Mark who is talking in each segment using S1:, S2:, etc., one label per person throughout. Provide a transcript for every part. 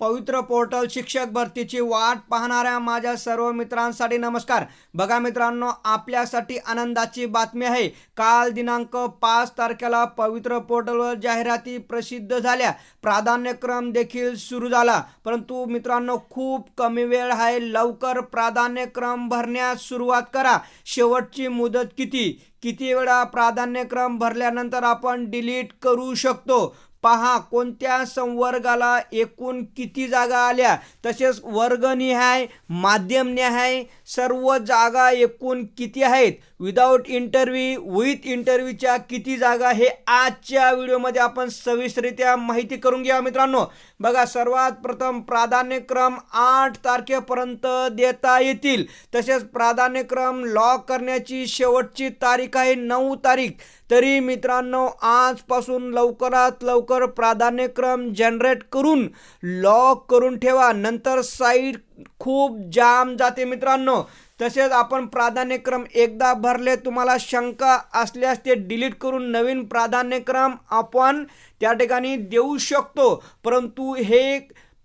S1: पवित्र पोर्टल शिक्षक भरतीची वाट पाहणाऱ्या माझ्या सर्व मित्रांसाठी नमस्कार. बघा मित्रांनो आपल्यासाठी आनंदाची बातमी आहे. काल दिनांक पाच तारखेला पवित्र पोर्टलवर जाहिराती प्रसिद्ध झाल्या. प्राधान्यक्रम देखील सुरू झाला. परंतु मित्रांनो खूप कमी वेळ आहे. लवकर प्राधान्यक्रम भरण्यास सुरुवात करा. शेवटची मुदत किती? किती वेळा प्राधान्यक्रम भरल्यानंतर आपण डिलीट करू शकतो? पहा कोणत्या संवर्गाला एकूण किती जागा आल्या? तसेच वर्गनिहाय माध्यमनिहाय सर्व जागा एकूण किती आहेत? विदाऊट इंटरव्ह्यू विथ इंटरव्ह्यूच्या किती जागा हे आजच्या व्हिडिओमध्ये आपण सविस्तरित्या माहिती करून घ्या मित्रांनो. बघा सर्वात प्रथम प्राधान्यक्रम आठ तारखेपर्यंत देता येतील. तसेच प्राधान्यक्रम लॉक करण्याची शेवटची तारीख आहे नऊ तारीख. तरी मित्रांनो आजपासून लवकरात लवकर प्राधान्यक्रम जनरेट करून लॉक करून ठेवा. नंतर साईट खूप जाम जाते मित्रांनो. तसेच आपण प्राधान्यक्रम एकदा भरले तुम्हाला शंका असल्यास ते डिलीट करून नवीन प्राधान्यक्रम आपण त्या ठिकाणी देऊ शकतो. परंतु हे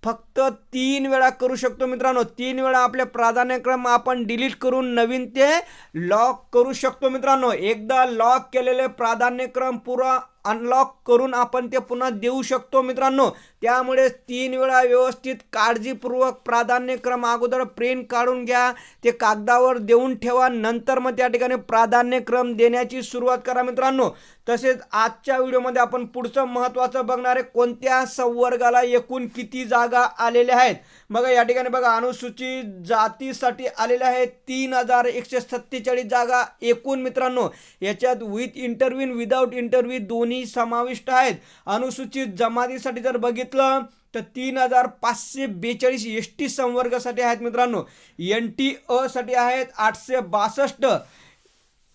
S1: फक्त तीन वेळा करू शकतो मित्रांनो. तीन वेळा आपले प्राधान्यक्रम आपण डिलीट करून नवीन ते लॉक करू शकतो मित्रांनो. एकदा लॉक केलेले प्राधान्यक्रम पुरा अनलॉक करून आपण ते पुन्हा देऊ शकतो मित्रांनो. त्यामुळे तीन वेळा व्यवस्थित काळजीपूर्वक प्राधान्यक्रम अगोदर प्रिंट काढून घ्या. ते कागदावर देऊन ठेवा. नंतर मग त्या ठिकाणी प्राधान्यक्रम देण्याची सुरुवात करा मित्रांनो. तसेच आजच्या व्हिडिओमध्ये आपण पुढचं महत्त्वाचं बघणार आहे कोणत्या संवर्गाला एकूण किती जागा आलेल्या आहेत. बघा या ठिकाणी बघा अनुसूचित जातीसाठी आलेल्या आहेत तीन हजार एकशे सत्तेचाळीस जागा एकूण मित्रांनो. याच्यात विथ इंटरव्ह्यू विदाऊट इंटरव्ह्यू दोन्ही समाविष्ट आहेत. अनुसूचित जमातीसाठी जर बघितलं तर तीन हजार पाचशे बेचाळीस एस टी संवर्गासाठी आहेत मित्रांनो. एन टी असाठी आहेत आठशे बासष्ट.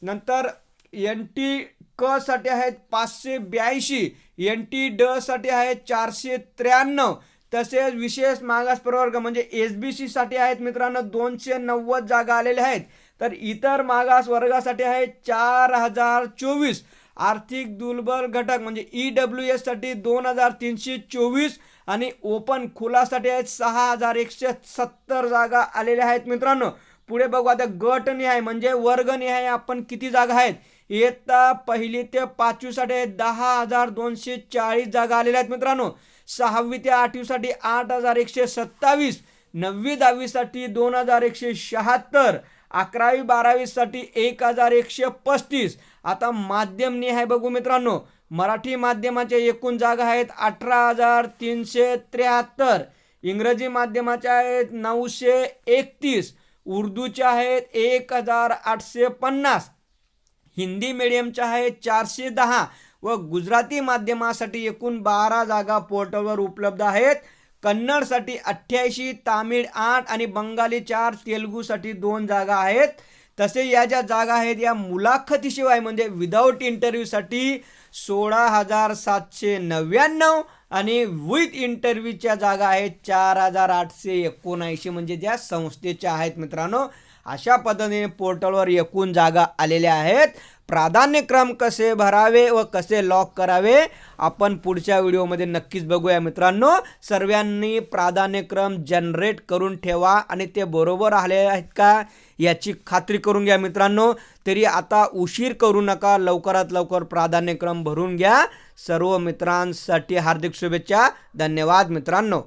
S1: नंतर एन टी क साठी आहेत पाचशे ब्याऐंशी. एन टी ड साठी आहेत चारशे त्र्याण्णव. तसेच विशेष मागास प्रवर्ग म्हणजे एस बी सीसाठी आहेत मित्रांनो दोनशे नव्वद जागा आलेल्या आहेत. तर इतर मागास वर्गासाठी आहेत चार हजार चोवीस. आर्थिक दुर्बल घटक म्हणजे ई डब्ल्यू एससाठी दोन हजार तीनशे चोवीस आणि ओपन खुलासाठी आहेत सहा हजार एकशे सत्तर जागा आलेल्या आहेत मित्रांनो. पुढे बघू आता गटनिहाय म्हणजे वर्गनिहाय आपण किती जागा आहेत? इयत्ता पहिली ते पाचवीसाठी आहेत दहा हजार दोनशे चाळीस जागा आलेल्या आहेत मित्रांनो. सहावी ते आठवीसाठी आठ हजार एकशे सत्तावीस. नववी दहावीसाठी दोन हजार एकशे शहात्तर. अकरावी बारावीसाठी एक हजार एकशे पस्तीस. आता माध्यम निहाय बघू मित्रांनो. मराठी माध्यमाच्या एकूण जागा आहेत अठरा हजार तीनशे त्र्याहत्तर. इंग्रजी माध्यमाच्या आहेत नऊशे एकतीस. उर्दूच्या आहेत एक हजार आठशे पन्नास. हिंदी मीडियमच्या आहेत चारशे दहा. व गुजराती माध्यमासाठी एकूण बारा जागा पोर्टलवर उपलब्ध आहेत. कन्नडसाठी अठ्ठ्याऐंशी तामिळ आठ आणि बंगाली चार तेलुगूसाठी दोन जागा आहेत. तसे या ज्या जागा आहेत या मुलाखतीशिवाय म्हणजे विदाऊट इंटरव्ह्यूसाठी सोळा हजार सातशे नव्याण्णव आणि विथ इंटरव्ह्यूच्या जागा आहेत चार हजार आठशे एकोणऐंशी. म्हणजे ज्या संस्थेच्या आहेत मित्रांनो अशा पद्धतीने पोर्टलवर एकूण जागा आलेल्या आहेत. प्राधान्यक्रम कसे भरावे व कसे लॉक करावे आपण पुढच्या व्हिडिओमध्ये नक्कीच बघूया मित्रांनो. सर्वांनी प्राधान्यक्रम जनरेट करून ठेवा आणि ते बरोबर आले आहेत का याची खात्री करून घ्या मित्रांनो. तरी आता उशीर करू नका लवकरात लवकर प्राधान्यक्रम भरून घ्या. सर्व मित्रांसाठी हार्दिक शुभेच्छा. धन्यवाद मित्रांनो.